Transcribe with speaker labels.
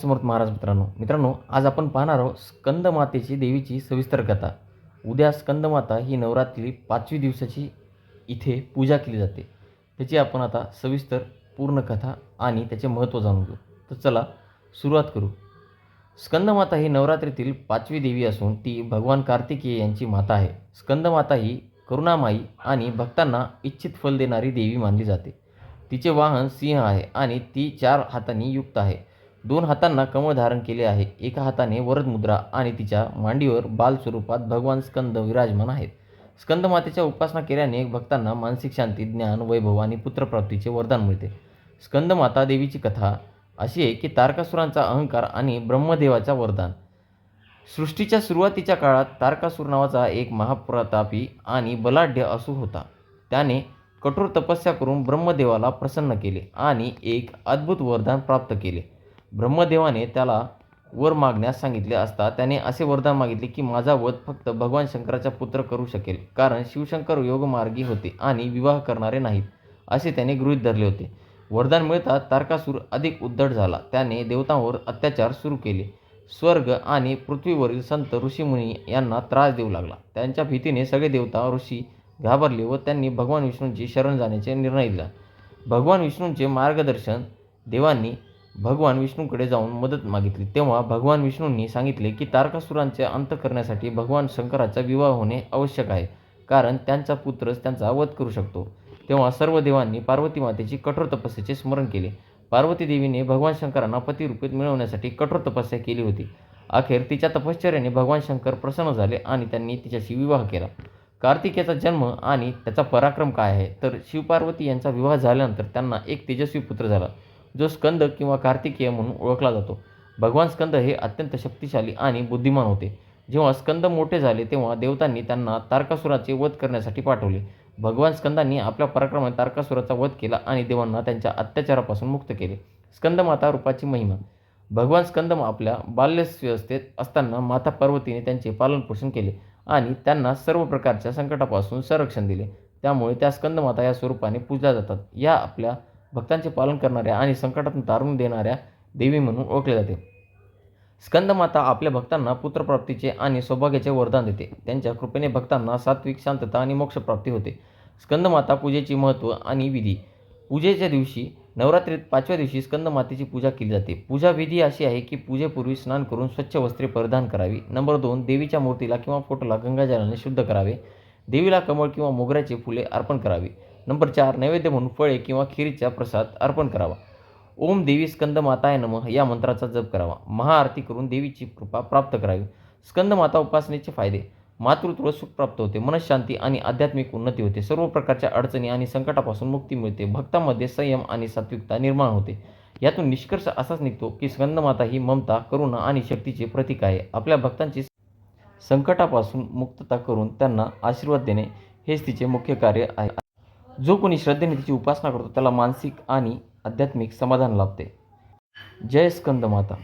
Speaker 1: समर्थ महाराज मित्रांनो. मित्रांनो आज आपण पाहणार आहोत स्कंदमातेची देवीची सविस्तर कथा. उद्या स्कंदमाता ही नवरात्री पाचवी दिवसाची इथे पूजा केली जाते. त्याची आपण आता सविस्तर पूर्ण कथा आणि त्याचे महत्त्व जाणून घेऊ. तर चला सुरुवात करू. स्कंदमाता ही नवरात्रीतील पाचवी देवी असून ती भगवान कार्तिकेय यांची माता आहे. स्कंदमाता ही करुणामाई आणि भक्तांना इच्छित फल देणारी देवी मानली जाते. तिचे वाहन सिंह आहे आणि ती चार हातांनी युक्त आहे. दोन हातांना कमळ धारण केले आहे. एका हाताने वरद मुद्रा आणि तिच्या मांडीवर बाल स्वरूपात भगवान स्कंद विराजमान आहेत. स्कंदमातेच्या उपासना केल्याने भक्तांना मानसिक शांती ज्ञान वैभव आणि पुत्रप्राप्तीचे वरदान मिळते. स्कंदमाता देवीची कथा अशी आहे की तारकासुरांचा अहंकार आणि ब्रह्मदेवाचा वरदान. सृष्टीच्या सुरुवातीच्या काळात तारकासूर नावाचा एक महाप्रतापी आणि बलाढ्य असू होता. त्याने कठोर तपस्या करून ब्रह्मदेवाला प्रसन्न केले आणि एक अद्भुत वरदान प्राप्त केले. ब्रह्मदेवाने त्याला वर मागण्यास सांगितले असता त्याने असे वरदान मागितले की माझा वध फक्त भगवान शंकराचा पुत्र करू शकेल कारण शिवशंकर योगमार्गी होते आणि विवाह करणारे नाहीत असे त्याने गृहीत धरले होते. वरदान मिळता तारकासूर अधिक उद्धट झाला. त्याने देवतांवर अत्याचार सुरू केले. स्वर्ग आणि पृथ्वीवरील संत ऋषीमुनी यांना त्रास देऊ लागला. त्यांच्या भीतीने सगळे देवता ऋषी घाबरले व त्यांनी भगवान विष्णूंची शरण जाण्याचे निर्णय दिला. भगवान विष्णूंचे मार्गदर्शन देवांनी भगवान विष्णूकडे जाऊन मदत मागितली. तेव्हा भगवान विष्णूंनी सांगितले की तारकासुरांचे अंत करण्यासाठी भगवान शंकराचा विवाह होणे आवश्यक आहे कारण त्यांचा पुत्रच त्यांचा वध करू शकतो. तेव्हा सर्व देवांनी पार्वती मातेची कठोर तपस्येचे स्मरण केले. पार्वती देवीने भगवान शंकरांना पतिरूपेत मिळवण्यासाठी कठोर तपस्या केली होती. अखेर तिच्या तपश्चर्याने भगवान शंकर प्रसन्न झाले आणि त्यांनी तिच्याशी विवाह केला. कार्तिकेचा जन्म आणि त्याचा पराक्रम काय आहे? तर शिवपार्वती यांचा विवाह झाल्यानंतर त्यांना एक तेजस्वी पुत्र झाला. जो स्कंद किंवा कार्तिकेय म्हणून ओळखला जातो. भगवान स्कंद हे अत्यंत शक्तिशाली आणि बुद्धिमान होते. जेव्हा स्कंद मोठे झाले तेव्हा देवतांनी त्यांना तारकासुराचे वध करण्यासाठी पाठवले. भगवान स्कंदांनी आपल्या पराक्रमाने तारकासुराचा वध केला आणि देवांना त्यांच्या अत्याचारापासून मुक्त केले. स्कंदमाता रूपाची महिमा. भगवान स्कंद आपल्या बाल्यवस्थेत असताना माता पार्वतीने त्यांचे पालनपोषण केले आणि त्यांना सर्व प्रकारच्या संकटापासून संरक्षण दिले. त्यामुळे त्या स्कंदमाता या स्वरूपाने पूजल्या जातात. या आपल्या भक्तांचे पालन करणाऱ्या आणि संकटातून तारून देणाऱ्या देवी म्हणून ओळखले जाते. स्कंदमाता आपल्या भक्तांना पुत्रप्राप्तीचे आणि सौभाग्याचे वरदान देते. त्यांच्या कृपेने भक्तांना सात्विक शांतता आणि मोक्षप्राप्ती होते. स्कंदमाता पूजेची महत्त्व आणि विधी. पूजेच्या दिवशी नवरात्रीत पाचव्या दिवशी स्कंदमातेची पूजा केली जाते. पूजा विधी अशी आहे की पूजेपूर्वी स्नान करून स्वच्छ वस्त्रे परिधान करावी. नंबर दोन देवीच्या मूर्तीला किंवा फोटोला गंगाजलाने शुद्ध करावे. देवीला कमळ किंवा मोगऱ्याचे फुले अर्पण करावी. नंबर चार नैवेद्य म्हणून फळे किंवा खिरीचा प्रसाद अर्पण करावा. ओम देवी स्कंद माताय नम या मंत्राचा जप करावा. महाआरती करून देवीची कृपा प्राप्त करावी. स्कंद माता उपासनेचे फायदे. मातृत्व सुख प्राप्त होते मनशांती आणि आध्यात्मिक उन्नती होते. सर्व प्रकारच्या अडचणी आणि संकटापासून मुक्ती मिळते. भक्तांमध्ये संयम आणि सात्विकता निर्माण होते. यातून निष्कर्ष असाच निघतो की स्कंदमाता ही ममता करुणा आणि शक्तीचे प्रतीक आहे. आपल्या भक्तांची संकटापासून मुक्तता करून त्यांना आशीर्वाद देणे हेच तिचे मुख्य कार्य आहे. जो कोणी श्रद्धेने तिची उपासना करतो त्याला मानसिक आणि आध्यात्मिक समाधान लाभते. जय स्कंद माता